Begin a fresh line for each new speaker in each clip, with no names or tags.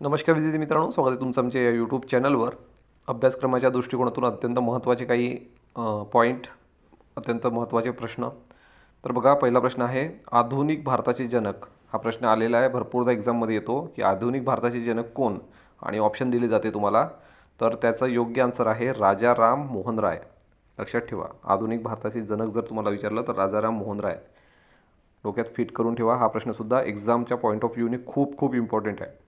नमस्कार विद्यार्थी मित्रांनो स्वागत आहे तुमचं आमच्या या यूट्यूब चॅनलवर अभ्यासक्रमाच्या दृष्टिकोनातून अत्यंत महत्त्वाचे काही पॉईंट अत्यंत महत्त्वाचे प्रश्न. तर बघा पहिला प्रश्न आहे आधुनिक भारताचे जनक. हा प्रश्न आलेला आहे भरपूरदा एक्झाममध्ये येतो की आधुनिक भारताचे जनक कोण? आणि ऑप्शन दिले जाते तुम्हाला. तर त्याचं योग्य आन्सर आहे राजा राम मोहन राय. लक्षात ठेवा आधुनिक भारताचे जनक जर तुम्हाला विचारलं तर राजाराम मोहन राय. डोक्यात फिट करून ठेवा हा प्रश्नसुद्धा एक्झामच्या पॉईंट ऑफ व्ह्यूने खूप खूप इम्पॉर्टंट आहे.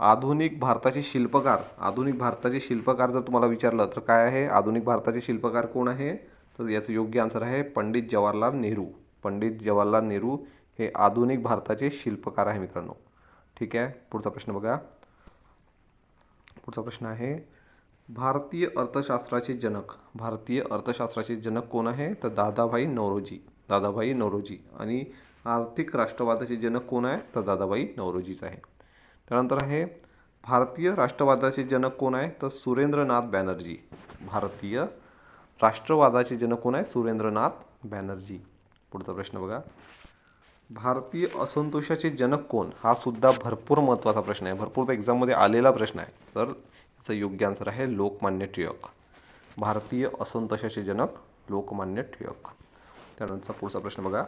आधुनिक भारताचे शिल्पकार आधुनिक भारताचे शिल्पकार जर तुम्हाला विचारलं तर काय आहे? आधुनिक भारताचे शिल्पकार कोण आहे? तर याचं योग्य आन्सर आहे पंडित जवाहरलाल नेहरू. पंडित जवाहरलाल नेहरू हे आधुनिक भारताचे शिल्पकार आहे मित्रांनो. ठीक आहे? पुढचा प्रश्न बघा. पुढचा प्रश्न आहे भारतीय अर्थशास्त्राचे जनक भारतीय अर्थशास्त्राचे जनक कोण आहे? तर दादाभाई नौरोजी दादाभाई नौरोजी. आणि आर्थिक राष्ट्रवादाचे जनक कोण आहे? तर दादाभाई नौरोजीच आहे. त्यानंतर आहे भारतीय राष्ट्रवादाचे जनक कोण आहे? तर सुरेंद्रनाथ बॅनर्जी. भारतीय राष्ट्रवादाचे जनक कोण आहे? सुरेंद्रनाथ बॅनर्जी. पुढचा प्रश्न बघा. भारतीय असंतोषाचे जनक कोण? हा सुद्धा भरपूर महत्त्वाचा प्रश्न आहे. भरपूर एक्झाममध्ये आलेला प्रश्न आहे. तर याचं योग्य आन्सर आहे लोकमान्य टिळक. भारतीय असंतोषाचे जनक लोकमान्य टिळक. त्यानंतर पुढचा प्रश्न बघा.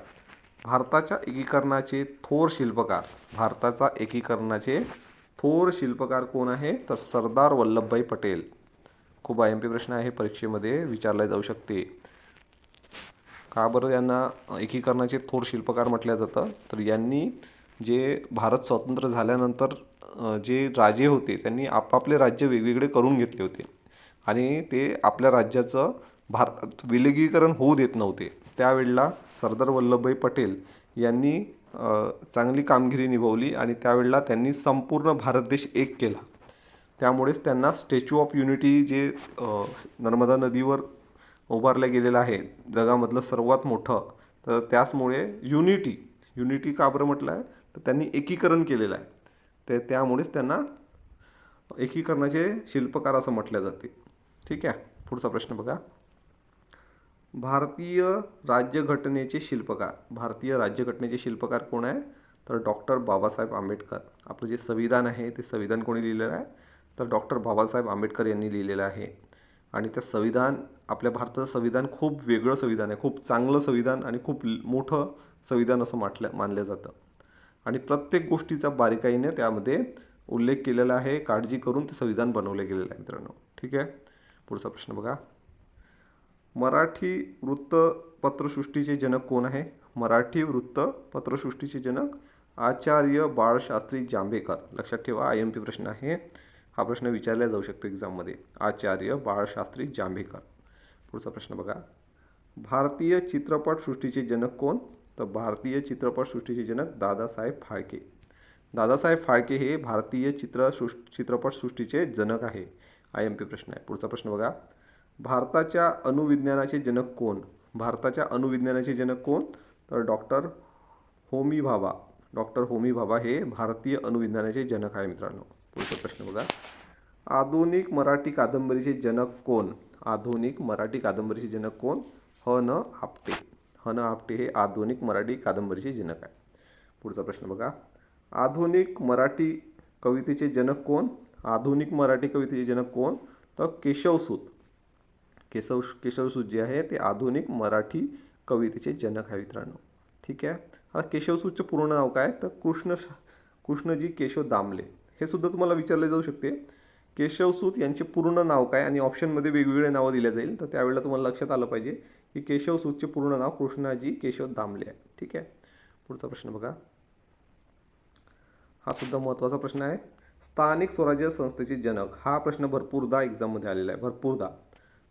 भारताच्या एकीकरणाचे थोर शिल्पकार. भारताचा एकीकरणाचे थोर शिल्पकार कोण आहे? तर सरदार वल्लभभाई पटेल. खूप आय एम पी प्रश्न आहे परीक्षेमध्ये विचारला जाऊ शकते. का बरं यांना एकीकरणाचे थोर शिल्पकार म्हटलं जातं? तर यांनी जे भारत स्वतंत्र झाल्यानंतर जे राजे होते त्यांनी आपापले राज्य वेगवेगळे करून घेतले होते. आणि ते आपल्या राज्याचं भारत विलगीकरण होऊ देत नव्हते. त्यावेळेला सरदार वल्लभभाई पटेल यांनी चांगली कामगिरी निभावली आणि त्यावेळेला त्यांनी संपूर्ण भारत देश एक केला. त्यामुळेच त्यांना स्टॅच्यू ऑफ युनिटी जे नर्मदा नदीवर उभारलं गेलेलं आहे जगामधलं सर्वात मोठं तर त्याचमुळे युनिटी युनिटी का बरं म्हटलं आहे तर त्यांनी एकीकरण केलेलं आहे. ते त्यामुळेच त्यांना एकीकरणाचे शिल्पकार असं म्हटलं जाते. ठीक आहे? पुढचा प्रश्न बघा. भारतीय राज्यघटनेचे शिल्पकार. भारतीय राज्यघटनेचे शिल्पकार कोण आहे? तर डॉक्टर बाबासाहेब आंबेडकर. आपलं जे संविधान आहे ते संविधान कोणी लिहिलेलं आहे? तर डॉक्टर बाबासाहेब आंबेडकर यांनी लिहिलेलं आहे. आणि त्या संविधान आपल्या भारताचं संविधान खूप वेगळं संविधान आहे. खूप चांगलं संविधान आणि खूप मोठं संविधान असं म्हटलं मानलं जातं. आणि प्रत्येक गोष्टीचा बारीकाईने त्यामध्ये उल्लेख केलेला आहे काळजी करून ते संविधान बनवलं गेलेलं आहे मित्रांनो. ठीक आहे? पुढचा प्रश्न बघा. मराठी वृत्तपत्रसृष्टीचे जनक कोण आहे? मराठी वृत्तपत्रसृष्टीचे जनक आचार्य बाळशास्त्री जांभेकर. लक्षात ठेवा आय एम पी प्रश्न आहे. हा प्रश्न विचारला जाऊ शकतो एक्झाममध्ये आचार्य बाळशास्त्री जांभेकर. पुढचा प्रश्न बघा. भारतीय चित्रपटसृष्टीचे जनक कोण? तर भारतीय चित्रपटसृष्टीचे जनक दादासाहेब फाळके. दादासाहेब फाळके हे भारतीय चित्रसृ चित्रपटसृष्टीचे जनक आहे. आय एम पी प्रश्न आहे. पुढचा प्रश्न बघा. भारताच्या अणुविज्ञानाचे जनक कोण? भारताच्या अणुविज्ञानाचे जनक कोण? तर डॉक्टर होमी भाभा. डॉक्टर होमी भाभा हे भारतीय अणुविज्ञानाचे जनक आहे मित्रांनो. पुढचा प्रश्न बघा. आधुनिक मराठी कादंबरीचे जनक कोण? आधुनिक मराठी कादंबरीचे जनक कोण? ह न आपटे. ह न आपटे हे आधुनिक मराठी कादंबरीचे जनक आहे पुढचा प्रश्न बघा. आधुनिक मराठी कवितेचे जनक कोण? आधुनिक मराठी कवितेचे जनक कोण? तर केशवसूत. केशव केशवसूत जे आहे ते आधुनिक मराठी कवितेचे जनक आहे मित्रांनो. ठीक आहे? हा केशवसूतचं पूर्ण नाव काय? तर कृष्ण कृष्णजी केशव दामले. हे सुद्धा तुम्हाला विचारले जाऊ शकते. केशवसूत यांचे पूर्ण नाव काय? आणि ऑप्शनमध्ये वेगवेगळे नावं दिले जाईल. तर त्यावेळेला तुम्हाला लक्षात आलं पाहिजे की केशवसूतचे पूर्ण नाव कृष्णाजी केशव दामले आहे. ठीक आहे? पुढचा प्रश्न बघा. हा सुद्धा महत्त्वाचा प्रश्न आहे. स्थानिक स्वराज्य संस्थेचे जनक. हा प्रश्न भरपूरदा एक्झाममध्ये आलेला आहे. भरपूरदा.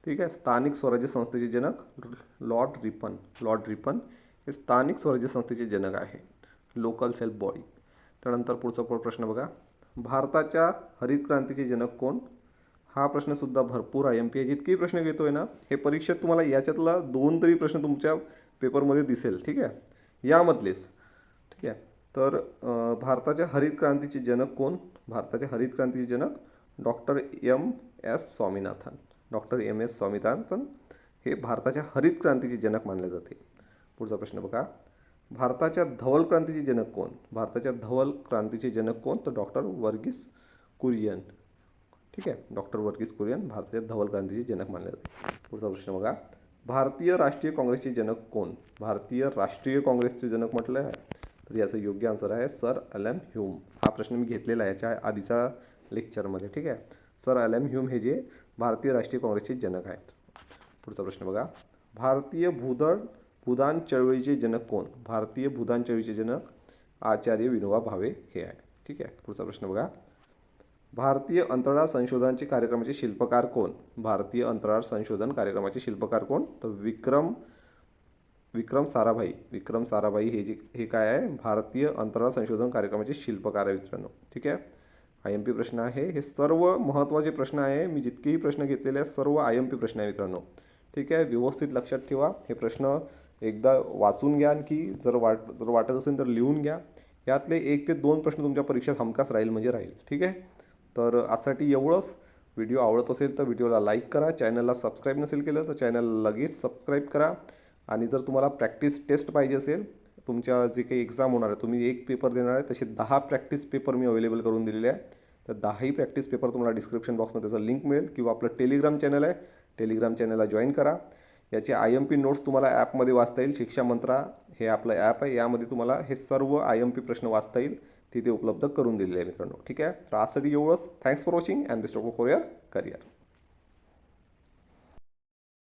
ठीक आहे? स्थानिक स्वराज्य संस्थेचे जनक लॉर्ड रिपन. लॉर्ड रिपन हे स्थानिक स्वराज्य संस्थेचे जनक आहे लोकल सेल्फ बॉडी त्यानंतर पुढचा प्रश्न बघा. भारताच्या हरित क्रांतीचे जनक कोण? हा प्रश्नसुद्धा भरपूर आय एम पी एच जितकेही प्रश्न घेतो आहे ना हे परीक्षेत तुम्हाला याच्यातला दोन तरी प्रश्न तुमच्या पेपरमध्ये दिसेल. ठीक आहे? यामधलेच. ठीक आहे? तर भारताच्या हरित क्रांतीचे जनक कोण? भारताच्या हरित क्रांतीचे जनक doctor M S Swaminathan. Doctor M S Swaminathan हे भारताच्या हरित क्रांतीचे जनक मानले जाते. पुढचा प्रश्न बघा. भारताच्या धवल क्रांतीचे जनक कोण? भारताच्या धवल क्रांतीचे जनक कोण? तर डॉक्टर वर्गीस कुरियन. ठीक आहे? डॉक्टर वर्गीस कुरियन भारताच्या धवल क्रांतीचे जनक मानले जाते. पुढचा प्रश्न बघा. भारतीय राष्ट्रीय काँग्रेसचे जनक कोण? भारतीय राष्ट्रीय काँग्रेसचे जनक म्हटलं आहे. तर याचं योग्य आन्सर आहे सर ॲलॅम ह्यूम. हा प्रश्न मी घेतलेला आहे याच्या आधीच्या लेक्चरमध्ये ठीक आहे? सर ॲलॅम ह्यूम हे जे भारतीय राष्ट्रीय काँग्रेसचे जनक आहेत. पुढचा प्रश्न बघा. भारतीय भूदळ भूदान चळवळीचे जनक कोण? भारतीय भूदान चळवळीचे जनक आचार्य विनोबा भावे हे आहे ठीक आहे. पुढचा प्रश्न बघा. भारतीय अंतराळ संशोधनाचे कार्यक्रमाचे शिल्पकार कोण? भारतीय अंतराळ संशोधन कार्यक्रमाचे शिल्पकार कोण? तर विक्रम विक्रम साराभाई. विक्रम साराभाई हे जे हे काय आहे? भारतीय अंतराळ संशोधन कार्यक्रमाचे शिल्पकार आहे मित्रांनो. ठीक आहे? आय एम पी प्रश्न आहे. हे सर्व महत्त्वाचे प्रश्न आहे. मी जितकेही प्रश्न घेतलेले आहेत सर्व आय एम पी प्रश्न आहे मित्रांनो. ठीक आहे? व्यवस्थित लक्षात ठेवा. हे प्रश्न एकदा वाचून घ्या आणखी. जर वाट जर वाटत असेल तर लिहून घ्या. यातले एक ते दोन प्रश्न तुमच्या परीक्षेत हमखास राहील म्हणजे राहील. ठीक आहे? तर आसाठी एवढंच. व्हिडिओ आवडत असेल तर व्हिडिओला लाईक करा. चॅनलला सबस्क्राईब नसेल केलं तर चॅनल लगेच सबस्क्राईब करा. आणि जर तुम्हाला प्रॅक्टिस टेस्ट पाहिजे असेल तुमच्या जे काही एक्झाम होणार आहे तुम्ही एक पेपर देणार आहे तसे दहा प्रॅक्टिस पेपर मी अवेलेबल करून दिलेले आहे. तर दहाही प्रॅक्टिस पेपर तुम्हाला डिस्क्रिप्शन बॉक्समध्ये त्याचं लिंक मिळेल किंवा आपलं टेलिग्राम चॅनल आहे. टेलिग्राम चॅनलला जॉईन करा. याचे आय एम पी नोट्स तुम्हाला ॲपमध्ये वाचता येईल. शिक्षा मंत्रा हे आपलं ॲप आहे. यामध्ये तुम्हाला हे सर्व आय एम पी प्रश्न वाचता येईल. तिथे उपलब्ध करून दिलेले आहे मित्रांनो. ठीक आहे? तर आजसाठी एवढंच. Thanks for watching and best of for your career